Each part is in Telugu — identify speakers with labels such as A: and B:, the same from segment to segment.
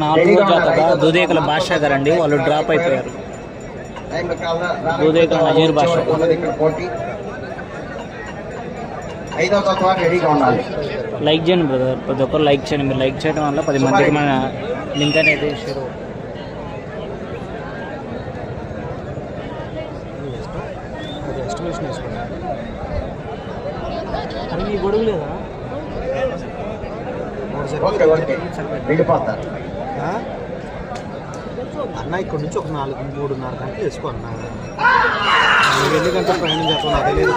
A: నాలుగో జాతగా దుదేకల భాషా గారు అండి వాళ్ళు డ్రాప్ అయిపోయారు.
B: దూదేకల
A: నజీర్
B: ఉండాలి.
A: లైక్ చేయండి బ్రదర్. ప్రతి ఒక్కరు లైక్ చేయండి. మీరు లైక్ చేయడం వల్ల పది మందికి మన లింక్ అనేది షేర్ గొడుగు లేదా
B: ఓకే ఓకే. వెళ్ళిపోతారు
C: ఆ? అన్న ఇక్కడ నుంచి ఒక నాలుగు మూడున్నర గంటలు వేసుకో అన్న. ఎన్ని గంటలు ప్రయాణం చేస్తావు నాకు తెలియదు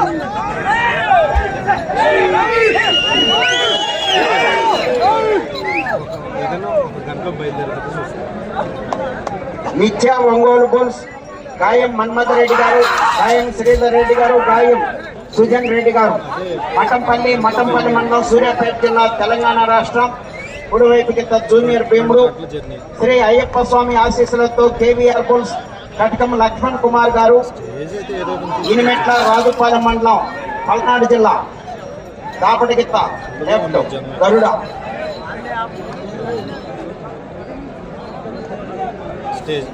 C: ఒక- ఏదైనా ఒక గంటలో బయలుదేరదు
B: నిత్య ఒంగోలు బుల్స్ గాయం మన్మథ రెడ్డి గారు గాయం శ్రీధర్ రెడ్డి గారు గాయం సుజన్ రెడ్డి గారు. మఠంపల్లి మఠంపల్లి మండలం సూర్యాపేట జిల్లా తెలంగాణ రాష్ట్రం. కుడివైపు కింద జూనియర్ భీముడు శ్రీ అయ్యప్ప స్వామి ఆశీస్సులతో కేవీఆర్ బుల్స్ కటకం లక్ష్మణ్ కుమార్ గారు. ఇనిమెట్ల రాజుపాలెం మండలం పల్నాడు జిల్లా దాపటిగిత్త లెఫ్ట్ గరుడ.
C: స్టేజ్.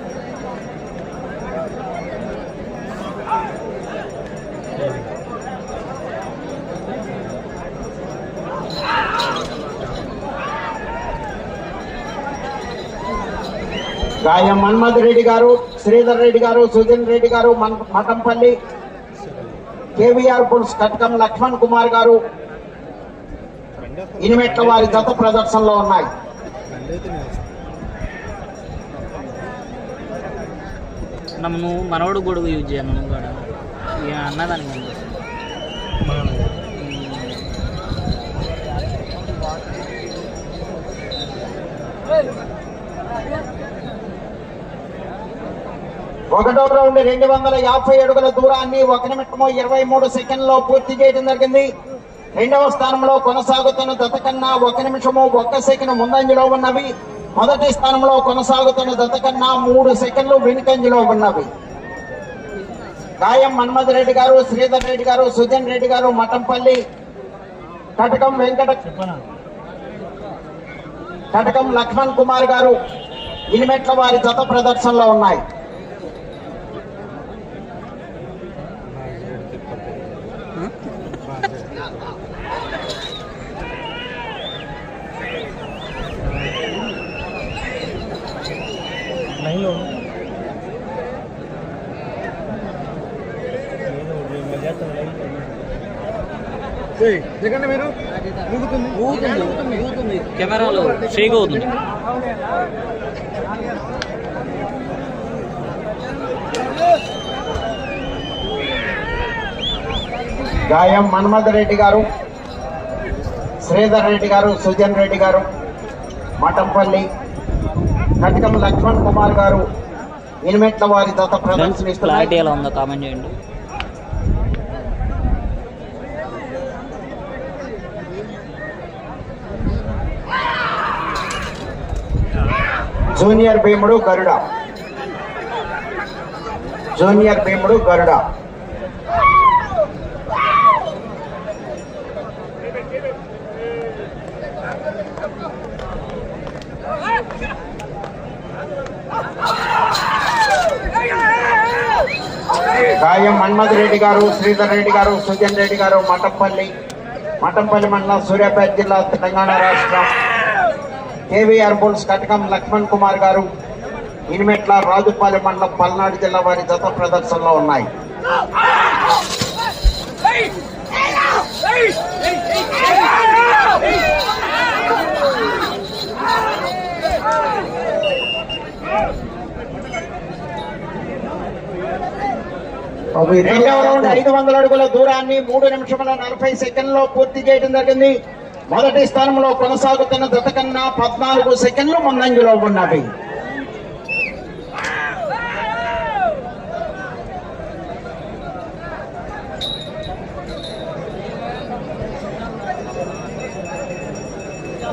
B: గాయం మన్మథ్ రెడ్డి గారు శ్రీధర్ రెడ్డి గారు సుజన్ రెడ్డి గారు మన్- మఠంపల్లి కేవీఆర్ బుల్స్ కటకం లక్ష్మణ్ కుమార్ గారు ఇనిమెట్ల వారి జత ప్రదర్శనలో ఉన్నాయి.
A: నన్ను మనవడు గొడుగు యూజ్ చేయను కూడా. ముందు
B: ఒకటో రౌండ్ రెండు వందల యాభై అడుగుల దూరాన్ని ఒక నిమిషము ఇరవై మూడు సెకండ్లో పూర్తి చేయడం జరిగింది. రెండవ స్థానంలో కొనసాగుతున్న దత కన్నా ఒక నిమిషము ఒక్క సెకండ్ ముందంజలో ఉన్నవి. మొదటి స్థానంలో కొనసాగుతున్న దత కన్నా మూడు సెకండ్లు వెనుకంజలో ఉన్నవి. గాయం మన్మథ్ రెడ్డి గారు శ్రీధర్ రెడ్డి గారు సుజన్ రెడ్డి గారు మఠంపల్లి కటకం వెంకట కటకం లక్ష్మణ్ కుమార్ గారు ఇనిమెట్ల వారి జత ప్రదర్శనలో ఉన్నాయి.
C: దిగండి మీరు? ఊగుతుంది.
A: ఊగుతుంది. కెమెరాలో షేక్ అవుతుంది.
B: గాయం మన్మథ రెడ్డి గారు శ్రీధర్ రెడ్డి గారు సుజన్ రెడ్డి గారు మఠంపల్లి కటకం లక్ష్మణ్ కుమార్ గారు ఇనిమెట్ల వారి దత
A: ఫ్రెండ్స్
B: ప్రదర్శనిస్తున్నారు
A: క్లారిటీ ఎలా ఉందో కామెంట్ చేయండి.
B: జూనియర్ భీముడు గరుడ. జూనియర్ భీముడు గరుడ. గాయం మన్మథ్ రెడ్డి గారు శ్రీధర్ రెడ్డి గారు సుజన్ రెడ్డి గారు మఠంపల్లి మఠంపల్లి మండలం సూర్యాపేట జిల్లా తెలంగాణ రాష్ట్రం. కేవీఆర్ బుల్స్ కటకం లక్ష్మణ్ కుమార్ గారు ఇనిమెట్ల రాజుపాలెం మండలం పల్నాడు జిల్లా వారి జత ప్రదర్శనలో ఉన్నాయి. రెండవ రౌండ్ ఐదు వందల అడుగుల దూరాన్ని మూడు నిమిషముల నలభై సెకండ్లో పూర్తి చేయడం జరిగింది. మొదటి స్థానంలో కొనసాగుతున్న జత కన్నా పద్నాలుగు సెకండ్లు ముందంజలో ఉన్నవి.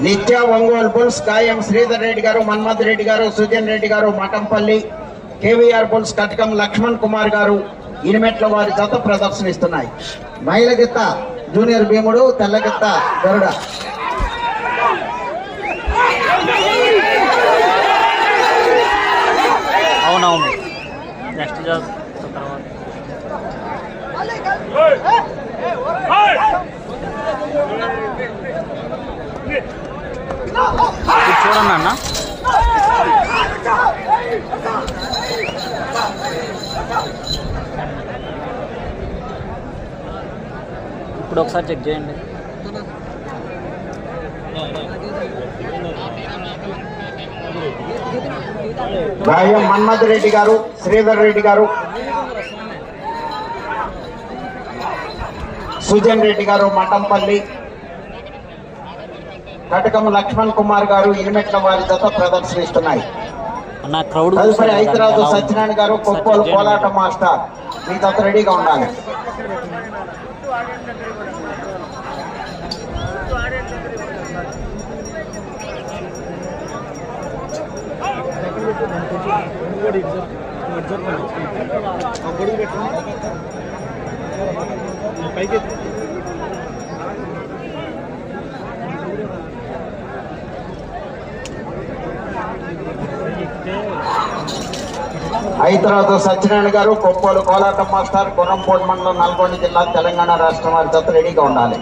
B: నిత్య ఒంగోలు బుల్స్ గాయం శ్రీధర్ రెడ్డి గారు మన్మథ్ రెడ్డి గారు సుజన్ రెడ్డి గారు మఠంపల్లి కేవీఆర్ బుల్స్ కటకం లక్ష్మణ్ కుమార్ గారు ఇనిమెట్ల వారి జత ప్రదర్శనిస్తున్నాయి. మహిళ గిత్త జూనియర్ భీముడు తెల్లగిత్త గరుడ.
A: అవునవును. నెక్స్ట్ జాబ్ తర్వాత. చూడండి అన్న. ఇప్పుడు ఒకసారి చెక్ చేయండి.
B: గాయం మన్మథ్ రెడ్డి గారు శ్రీధర్ రెడ్డి గారు సుజన్ రెడ్డి గారు మఠంపల్లి కటకం లక్ష్మణ్ కుమార్ గారు ఇనిమెట్ల వారి జత ప్రదర్శనిస్తున్నాయి.
A: అన్న క్రౌడ్
B: తదుపరి హైదరాబాద్ సత్యనారాయణ గారు కొప్పోలు కోలాట మాస్టర్. మీ జత రెడీగా ఉండాలి.
C: పైకి
B: హైదరాబాద్ సత్యనారాయణ గారు కొప్పోలు కోలాటం మాస్టర్ గుర్రంపోడు మండలం నల్గొండ జిల్లా తెలంగాణ రాష్ట్రం వారి జత రెడీగా ఉండాలి.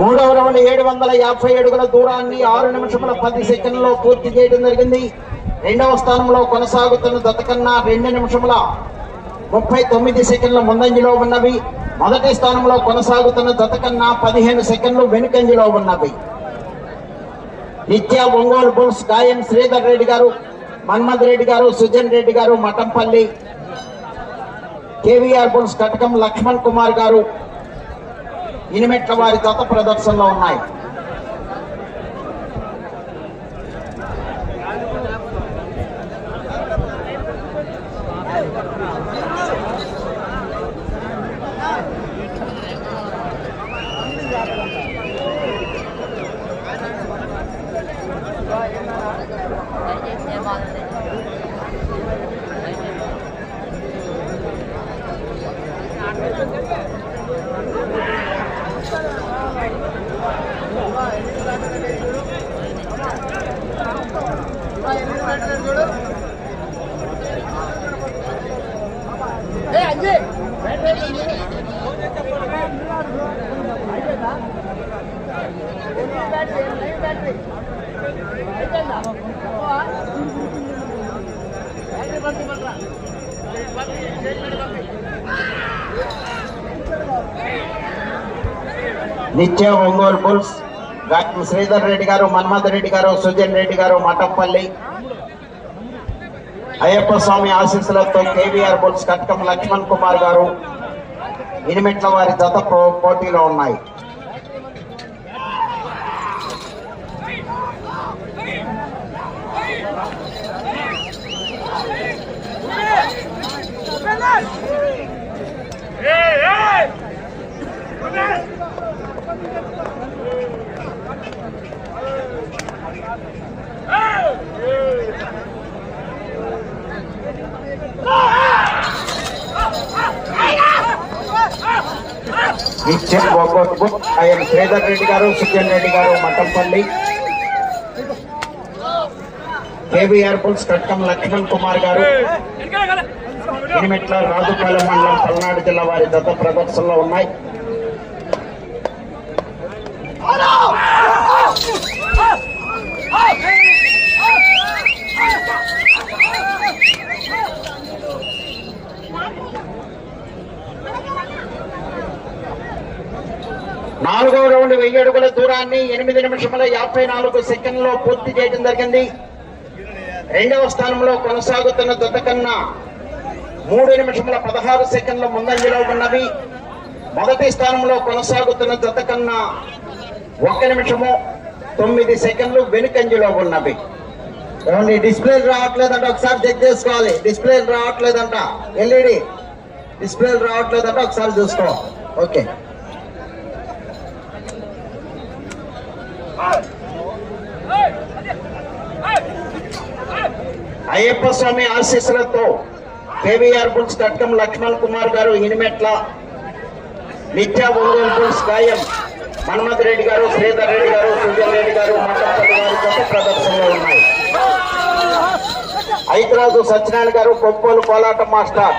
B: మూడవ రౌండ్ ఏడు వందల యాభై అడుగుల దూరాన్ని ఆరు నిమిషముల పది సెకండ్లో పూర్తి చేయడం జరిగింది. రెండవ స్థానంలో కొనసాగుతున్న దతకన్నా రెండు నిమిషముల ముప్పై తొమ్మిది సెకండ్ల ముందంజలో ఉన్నవి. మొదటి స్థానంలో కొనసాగుతున్న దతకన్నా పదిహేను సెకండ్లు వెనుకంజలో ఉన్నవి. నిత్య ఒంగోలు బుల్స్ గాయం శ్రీధర్ రెడ్డి గారు మన్మథ్ రెడ్డి గారు సుజన్ రెడ్డి గారు మఠంపల్లి కేవీఆర్ బుల్స్ కటకం లక్ష్మణ్ కుమార్ గారు ఇనిమెట్ల వారి జత ప్రదర్శనలో ఉన్నాయి. నిత్య ఒంగోలు బుల్స్ శ్రీధర్ రెడ్డి గారు మన్మథ రెడ్డి గారు సుజన్ రెడ్డి గారు మఠంపల్లి అయ్యప్ప స్వామి ఆశీస్సులతో కేవీఆర్ బుల్స్ కట్కం లక్ష్మణ్ కుమార్ గారు ఇనిమెట్ల వారి జత పో- పోటీలో ఉన్నాయి. నిత్య ఒంగోలు ఆయన శ్రీధర్ రెడ్డి గారు సుజన్ రెడ్డి గారు మట్టంపల్లి కేవీఆర్ పుల్స్ కటకం లక్ష్మణ్ కుమార్ గారు. ఇనిమెట్ల రాజుపాలెం మండలం పల్నాడు జిల్లా వారి దత్త ప్రదర్శనలో ఉన్నాయి నాలుగో రౌండ్ వెయ్యి అడుగుల ఎనిమిది నిమిషముల యాభై నాలుగు సెకండ్లో పూర్తి చేయడం జరిగింది. రెండవ స్థానంలో కొనసాగుతున్న దత్త కన్నా మూడు నిమిషముల పదహారు సెకండ్ల ముందంజలో ఉన్నవి. మొదటి స్థానంలో కొనసాగుతున్న జత కన్నా ఒక్క నిమిషము తొమ్మిది సెకండ్లు వెనుకంజలో ఉన్నవి. ఏమండి డిస్ప్లే రావట్లేదంట ఒకసారి చెక్ చేసుకోవాలి. డిస్ప్లే రావట్లేదంట. ఎల్ఈడి డిస్ప్లే రావట్లేదంట ఒకసారి చూసుకో. ఓకే. అయ్యప్ప స్వామి ఆశీస్సులతో కేవీఆర్ బుల్స్ కట్కం లక్ష్మణ్ కుమార్ గారు ఇనిమెట్ల నిత్యా ఒంగోలు బుల్స్ గాయం మన్మథ్ రెడ్డి గారు శ్రీధర్ రెడ్డి గారు సుజన్ రెడ్డి గారు మండపల్లి గారు జత ప్రదర్శనలో ఉన్నాయి. ఐతరాజు సత్యనారాయణ గారు కొప్పోలు కోలాట మాస్టర్.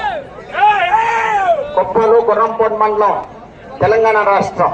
B: కొప్పోలు గుర్రంపూడి మండలం తెలంగాణ రాష్ట్రం.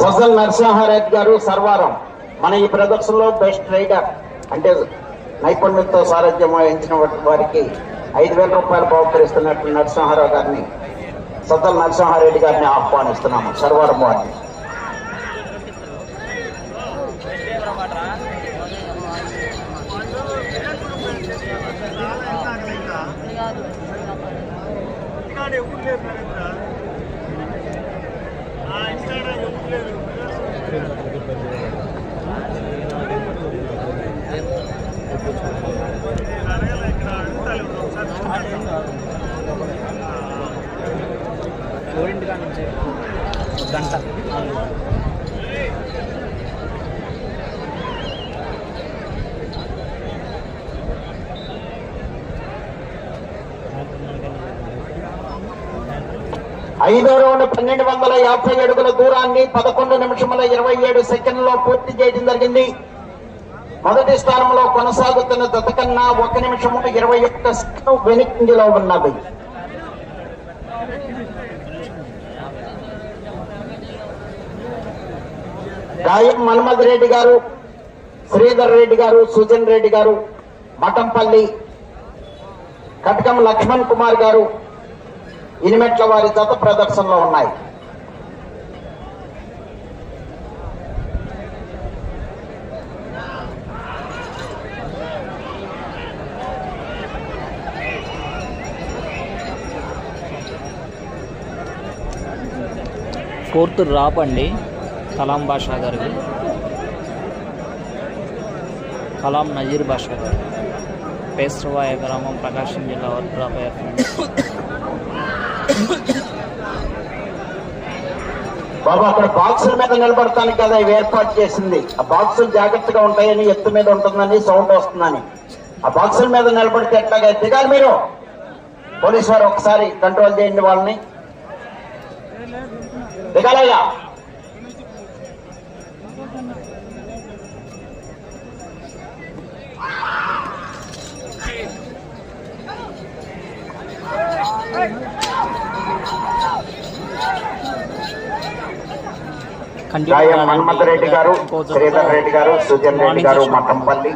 B: సొసల్ నరసింహారెడ్డి గారు సర్వారం. మన ఈ ప్రదర్శనలో బెస్ట్ రైడర్ అంటే నైపుణ్యంతో సారథ్యం వహించిన వారికి ఐదు వేల రూపాయలు బహుకరిస్తున్నట్టు నరసింహారావు గారిని సొసల్ నరసింహారెడ్డి గారిని ఆహ్వానిస్తున్నాము. సర్వారం వారిని. ఐదో రౌండ్ పన్నెండు వందల యాభై అడుగుల దూరాన్ని పదకొండు నిమిషముల ఇరవై ఏడు సెకండ్లో పూర్తి చేయడం జరిగింది. మొదటి స్థానంలో కొనసాగుతున్న దతకన్నా ఒక నిమిషము ఇరవై ఒక్క సెకండ్ వెనుకంజలో ఉన్నది. గాయం మన్మథ్ రెడ్డి గారు శ్రీధర్ రెడ్డి గారు సుజన్ రెడ్డి గారు మఠంపల్లి కటకం లక్ష్మణ్ కుమార్ గారు ఇనిమెట్ల వారి జత ప్రదర్శనలో ఉన్నాయి.
A: ఫోర్త్ రాపండి కలాం బాషా గారికి కలాం నజీర్ బాషా గారు పేస్రవాయ గ్రామం ప్రకాశం జిల్లా వరకు డ్రాప్
B: బాబు అక్కడ బాక్సుల మీద నిలబడటానికి కదా ఇవి ఏర్పాటు చేసింది. ఆ బాక్సులు జాగ్రత్తగా ఉంటాయని ఎత్తు మీద ఉంటుందని సౌండ్ వస్తుందని. ఆ బాక్సుల మీద నిలబడితే ఎట్లాగా దిగాలి మీరు? పోలీస్ వారు ఒకసారి కంట్రోల్ చేయండి వాళ్ళని. దిగాలయ్యా. Hey! మన్మథ రెడ్డి గారు శ్రీధర్ రెడ్డి గారు సుజన్ రెడ్డి గారు మఠంపల్లి.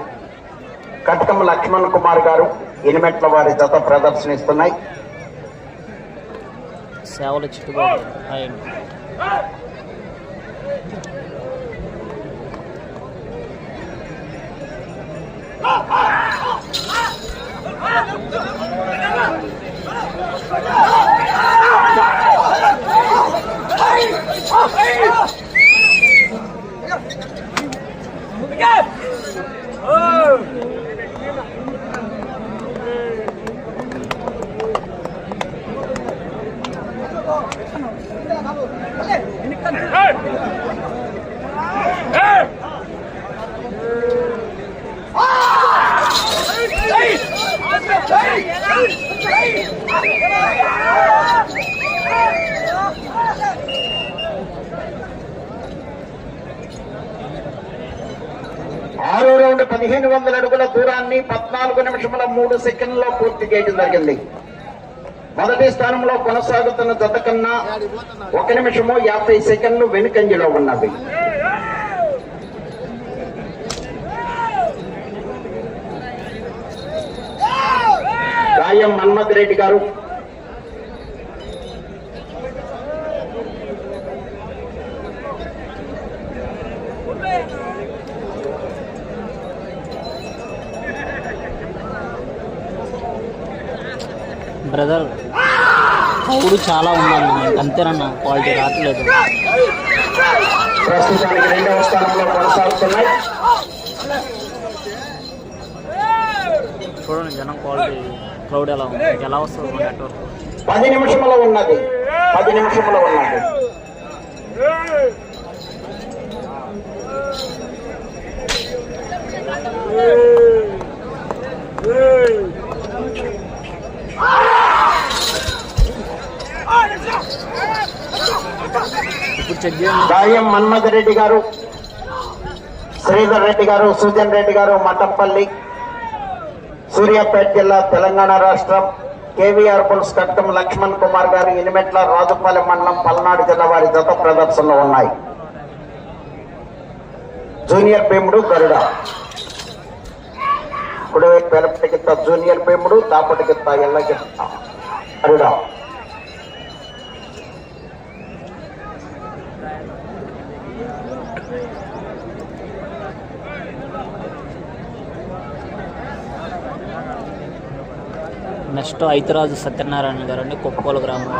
B: కటకం లక్ష్మణ్ కుమార్ గారు ఇనిమెట్ల వారి జత ప్రదర్శనిస్తున్నాయి.
A: సేవల చిట్టుబాటు. హాయ్ అండి
B: ఆరో రౌండ్ పదిహేను వందల అడుగుల దూరాన్ని పద్నాలుగు నిమిషముల మూడు సెకండ్లో పూర్తి చేయడం జరిగింది. మొదటి స్థానంలో కొనసాగుతున్న జత కన్నా ఒక నిమిషము యాభై సెకండ్లు వెనుకంజలో ఉన్నది గాయం మన్మథ్ రెడ్డి గారు.
A: బ్రదర్ పౌడు చాలా ఉందన్న మనకి అంతేనన్న క్వాలిటీ రావట్లేదు.
B: ప్రస్తుతానికి రెండవ స్థానంలో కొనసాగుతున్నాయి.
A: చూడండి జనం క్వాలిటీ క్రౌడ్ ఎలా ఉంది? ఎలా వస్తుంది నెట్వర్క్?
B: పది నిమిషములో ఉన్నది. పది నిమిషములో ఉన్నది.
A: ఇప్పుడు
B: గాయం మన్మథ రెడ్డి గారు శ్రీధర్ రెడ్డి గారు సుజన్ రెడ్డి గారు మఠంపల్లి సూర్యాపేట జిల్లా తెలంగాణ రాష్ట్రం కేవీఆర్ పుల్స్ కట్టం లక్ష్మణ్ కుమార్ గారు ఇనిమెట్ల రాజుపాలెం మండలం పల్నాడు జిల్లా వారి జత ప్రదర్శనలో ఉన్నాయి. జూనియర్ భీముడు గరుడ. కుడివైపు వెలపటి జూనియర్ భీముడు దాపటి కింద గరుడ.
A: నెక్స్ట్ ఐతరాజు సత్యనారాయణ గారు అండి కొప్పోలు గ్రామం.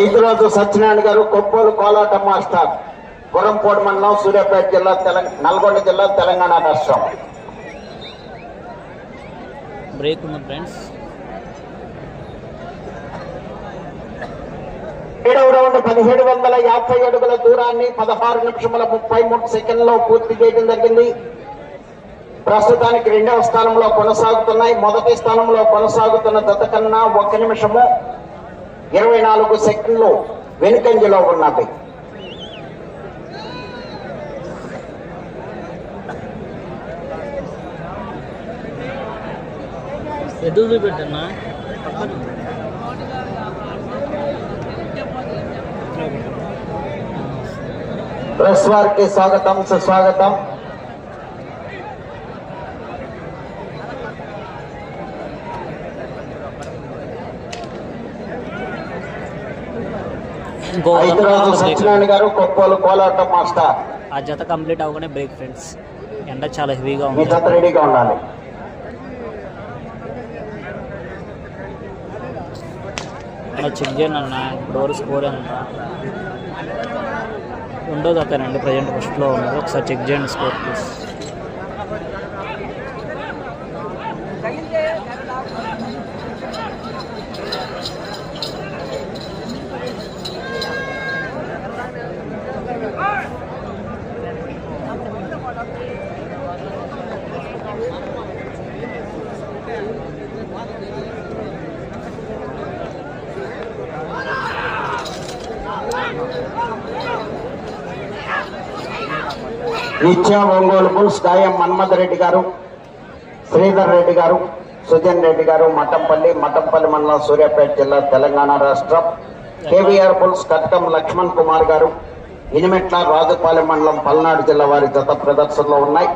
B: ఐదు రోజు సత్యనారాయణ గారు కొప్పోలు కోలాట మాస్టర్. గురంపోడు మండలం సూర్యాపేట జిల్లా తెలంగాణ నల్గొండ జిల్లా తెలంగాణ రాష్ట్రం.
A: బ్రేక్ ఉంది ఫ్రెండ్స్
B: ఏడవ రౌండ్ పదిహేడు వందల యాభై అడుగుల దూరాన్ని పదహారు నిమిషముల ముప్పై మూడు సెకండ్లో పూర్తి చేయడం జరిగింది. ప్రస్తుతానికి రెండవ స్థానంలో కొనసాగుతున్నాయి. మొదటి స్థానంలో కొనసాగుతున్న దత కన్నా ఒక నిమిషము ఇరవై నాలుగు సెకండ్లు వెనుకంజలో ఉన్నది
A: ఎటు చూపెట్టన్నా
B: ప్రెస్ వారికి స్వాగతం సుస్వాగతం. సత్యనారాయణ గారు కొప్పోలు కోలాట మాస్టర్.
A: ఆ జత కంప్లీట్ అవ్వగానే బ్రేక్ ఫ్రెండ్స్ ఎండ చాలా హెవీగా ఉంది.
B: జత రెడీగా ఉండాలి.
A: అలా చెక్ చేయండి అన్న వరకు స్కోర్ ఎంత రెండో జతనండి ప్రజెంట్ ఫస్ట్లో ఉన్నది. ఒకసారి చెక్ చేయండి స్కోర్ ప్లీజ్
B: ఇచ్చా ఒంగోలు బుల్స్ గాయం మన్మథ రెడ్డి గారు శ్రీధర్ రెడ్డి గారు సుజన్ రెడ్డి గారు మఠంపల్లి మఠంపల్లి మండలం సూర్యాపేట జిల్లా తెలంగాణ రాష్ట్రం. కేవీఆర్ బుల్స్ కట్కం లక్ష్మణ్ కుమార్ గారు ఇనిమెట్ల రాజుపాలెం మండలం పల్నాడు జిల్లా వారి జత ప్రదర్శనలో ఉన్నాయి.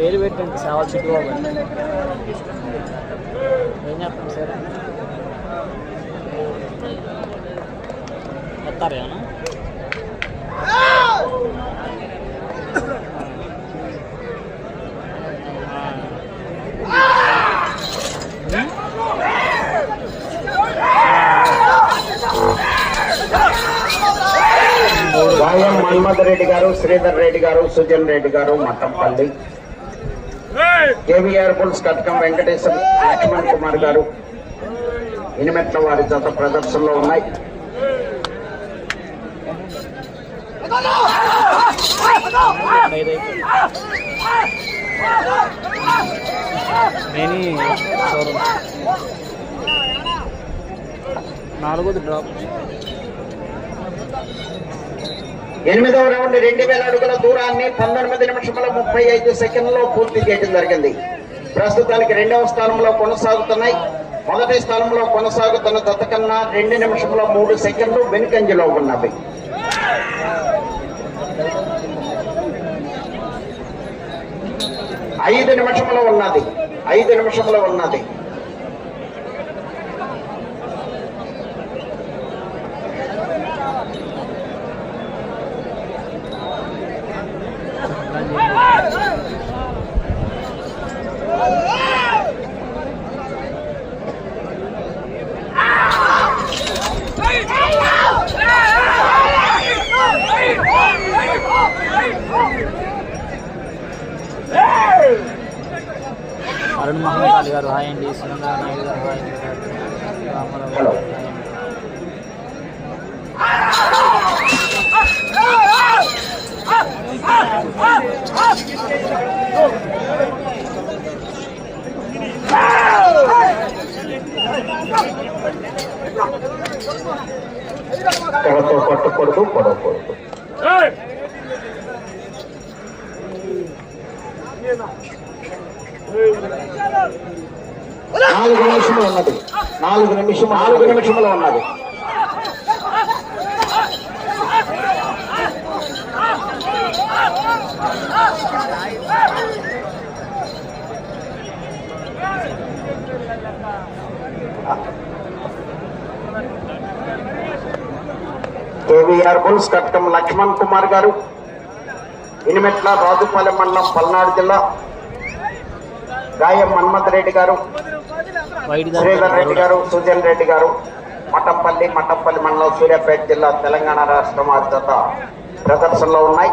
A: పేరు పెట్టండి సేవా చిట్టుబాబు ఏం చెప్తాం సార్? వస్తారు ఏమన్నా?
B: గాయం మన్మథ రెడ్డి గారు శ్రీధర్ రెడ్డి గారు సుజన్ రెడ్డి గారు మఠంపల్లి కేవీఆర్ బుల్స్ కటకం వెంకటేశ్వర లక్ష్మణ్ కుమార్ గారు ఇనిమెట్ల వారి జత ప్రదర్శనలో ఉన్నాయి.
A: నాలుగోది డ్రాప్.
B: ఎనిమిదవ రౌండ్ రెండు వేల అడుగుల దూరాన్ని పంతొమ్మిది నిమిషముల ముప్పై ఐదు సెకండ్లో పూర్తి చేయడం జరిగింది. ప్రస్తుతానికి రెండవ స్థానంలో కొనసాగుతున్నాయి. మొదటి స్థానంలో కొనసాగుతున్న తతకన్నా రెండు నిమిషముల మూడు సెకండ్లు వెనుకంజలో ఉన్నవి. ఐదు నిమిషంలో ఉన్నది. ఐదు నిమిషంలో ఉన్నది. పట్టకూడదు పొడవకూడదు నాలుగు నిమిషములు ఉన్నది. నాలుగు నిమిషం నాలుగు నిమిషములు ఉన్నది. కేవీఆర్ బుల్స్ కట్టం లక్ష్మణ్ కుమార్ గారు ఇనిమెట్ల రాజుపాలెం మండలం పల్నాడు జిల్లా. గాయం మన్మథ్ రెడ్డి గారు శ్రీధర్ రెడ్డి గారు సుజన్ రెడ్డి గారు మఠంపల్లి మఠంపల్లి మండలం సూర్యాపేట జిల్లా తెలంగాణ రాష్ట్రం అర్హత ప్రదర్శనలో ఉన్నాయి.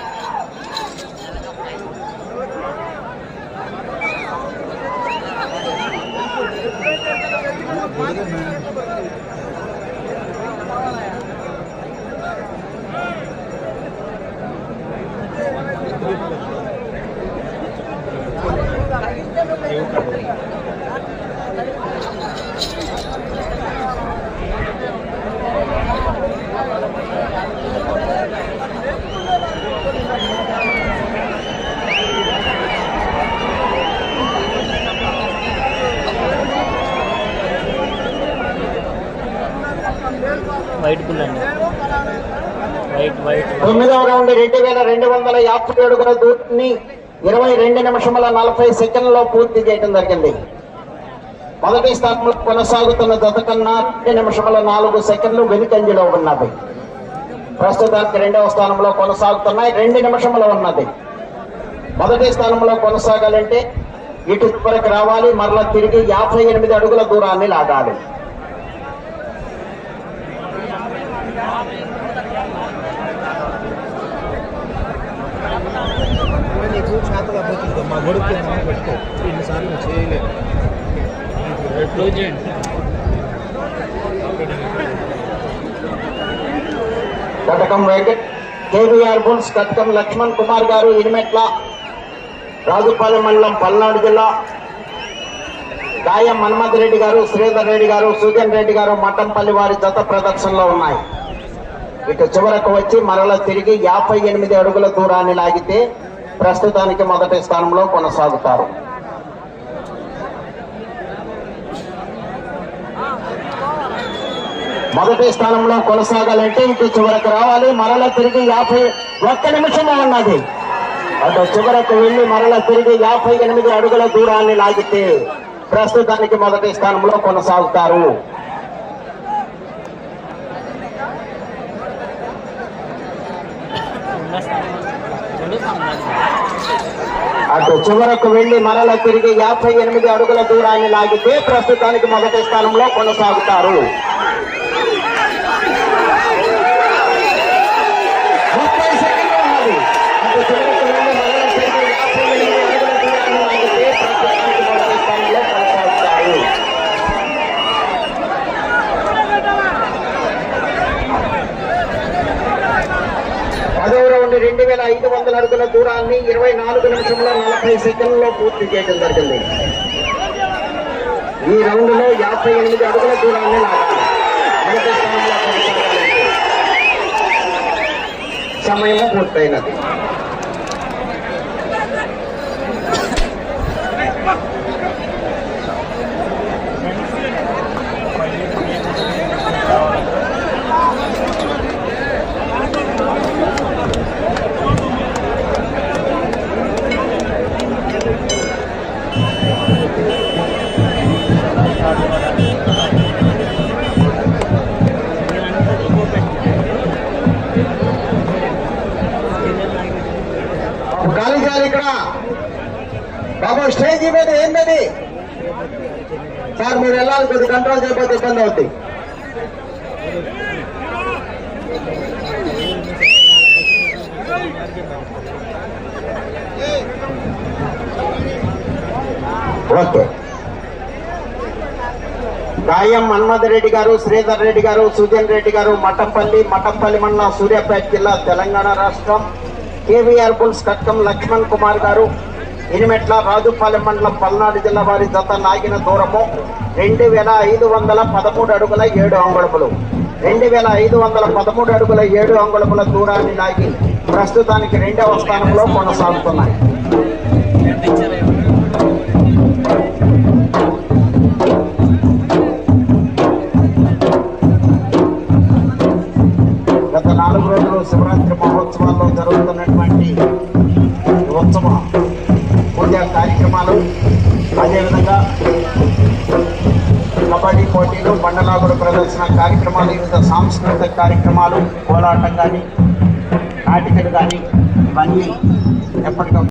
A: వైట్ బుల్ అండి. వైట్ వైట్
B: తొమ్మిదవ రౌండ్ రెండు వేల రెండు వందల యాభై అడుగుల దూరాన్ని ఇరవై రెండు నిమిషముల నలభై సెకండ్లో పూర్తి చేయడం జరిగింది. మొదటి స్థానంలో కొనసాగుతున్న జత కన్నా రెండు నిమిషముల నాలుగు సెకండ్లు వెనుకంజలో ఉన్నది. ప్రస్తుతానికి రెండవ స్థానంలో కొనసాగుతున్నాయి రెండు నిమిషములు ఉన్నది. మొదటి స్థానంలో కొనసాగాలంటే ఇటు వరకు రావాలి మరలా తిరిగి యాభై ఎనిమిది అడుగుల దూరాన్ని లాగాలి.
C: కాబోతుంది మా కొడుకు పెట్టుకో. ఎన్నిసార్లు నువ్వు చేయలేదు
A: క్లోజ్ చేయండి
B: కటకం వెంకట్ కేవీఆర్ బుల్స్ కటకం లక్ష్మణ్ కుమార్ గారు ఇనిమెట్ల రాజుపాలెం మండలం పల్నాడు జిల్లా. గాయం మన్మథ్ రెడ్డి గారు శ్రీధర్ రెడ్డి గారు సుజన్ రెడ్డి గారు మఠంపల్లి వారి జత ప్రదర్శనలో ఉన్నాయి. ఇటు చివరకు వచ్చి మరల తిరిగి యాభై ఎనిమిది అడుగుల దూరాన్ని లాగితే ప్రస్తుతానికి మొదటి స్థానంలో కొనసాగుతారు. మొదటి స్థానంలో కొనసాగాలంటే ఇటు చివరకు రావాలి. మరల తిరిగి యాభై ఒక్క నిమిషమే ఉన్నది. అటు చివరకు వెళ్ళి మరల తిరిగి యాభై ఎనిమిది అడుగుల దూరాన్ని లాగితే ప్రస్తుతానికి మొదటి స్థానంలో కొనసాగుతారు.
A: Thank you.
B: అటు చివరకు వెళ్ళి మరల తిరిగి యాభై ఎనిమిది అడుగుల దూరాన్ని లాగితే ప్రస్తుతానికి మొదటి స్థానంలో కొనసాగుతారు ముప్పై సెకండ్లు ఉన్నది అటు చివరకు వెళ్ళి మరల తిరిగి యాభై ఎనిమిది అడుగుల దూరాన్ని లాగితే ప్రస్తుతానికి మొదటి అడుగుల దూరాన్ని ఇరవై నాలుగు నిమిషంలో నలభై సెకండ్లో పూర్తి చేయడం జరిగింది. ఈ రౌండ్లో యాభై ఎనిమిది అడుగుల దూరాన్ని సమయం పూర్తయినది. మన్మోహన్ రెడ్డి గారు శ్రీధర్ రెడ్డి గారు సుజన్ రెడ్డి గారు మఠంపల్లి మఠంపల్లి మండలం సూర్యాపేట జిల్లా తెలంగాణ రాష్ట్రం. కేవీఆర్ పుల్స్ కట్కం లక్ష్మణ్ కుమార్ గారు ఇనిమెట్ల రాజుపాలెం మండలం పల్నాడు జిల్లా వారి జత లాగిన దూరము. రెండు వేల ఐదు వందల పదమూడు అడుగుల ఏడు అంగుళములు. రెండు వేల ఐదు వందల పదమూడు అడుగుల ఏడు అంగుళముల దూరాన్ని లాగి ప్రస్తుతానికి రెండవ స్థానంలో కొనసాగుతున్నాయి. శివరాత్రి మహోత్సవాల్లో జరుగుతున్నటువంటి ఉత్సవ పూజా కార్యక్రమాలు. అదేవిధంగా కబడ్డీ పోటీలు బండలాగుడు ప్రదర్శన కార్యక్రమాలు వివిధ సాంస్కృతిక కార్యక్రమాలు కోలాటం కానీ నాటికలు కానీ ఇవన్నీ ఎప్పటికప్పుడు